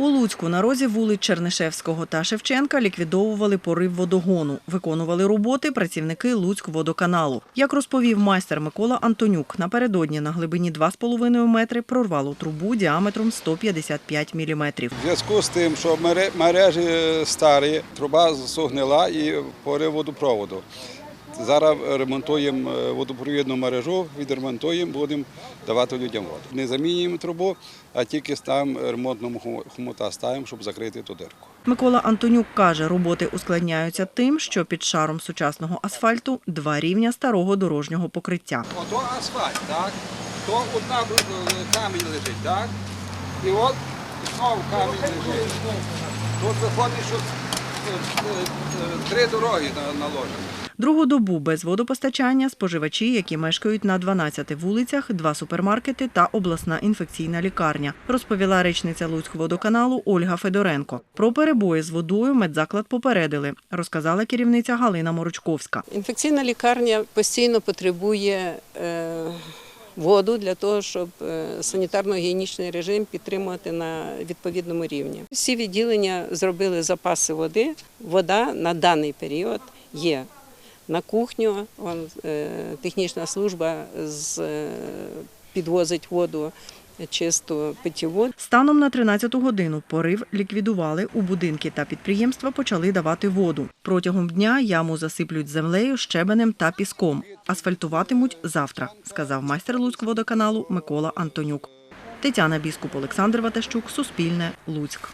У Луцьку на розі вулиць Чернишевського та Шевченка ліквідовували порив водогону. Виконували роботи працівники Луцькводоканалу. Як розповів майстер Микола Антонюк, напередодні на глибині 2,5 метри прорвало трубу діаметром 155 міліметрів. В зв'язку з тим, що мере- мережі старі, труба зсугнила і порив водопроводу. Зараз ремонтуємо е, водопровідну мережу, відремонтуємо, будемо давати людям воду. Не замінюємо трубу, а тільки ставимо ремонтному хому- хомута ставимо, щоб закрити ту дирку. Микола Антонюк каже, роботи ускладняються тим, що під шаром сучасного асфальту два рівня старого дорожнього покриття. Ото асфальт, так? То одна камінь лежить, так? І от знову камінь лежить. Тут виходить, що три дороги наложені. Другу добу без водопостачання споживачі, які мешкають на 12 вулицях, два супермаркети та обласна інфекційна лікарня, розповіла речниця Луцькводоканалу Ольга Федоренко. Про перебої з водою медзаклад попередили, розказала керівниця Галина Морочковська. Інфекційна лікарня постійно потребує е, воду для того, щоб е, санітарно-гігієнічний режим підтримувати на відповідному рівні. Всі відділення зробили запаси води. Вода на даний період є. На кухню он, е, технічна служба з, е, підвозить воду чисту питьову. Станом на 13-ту годину порив ліквідували. У будинки та підприємства почали давати воду. Протягом дня яму засиплють землею, щебенем та піском. Асфальтуватимуть завтра, сказав майстер Луцькводоканалу Микола Антонюк. Тетяна Біскуп, Олександр Ватащук, Суспільне, Луцьк.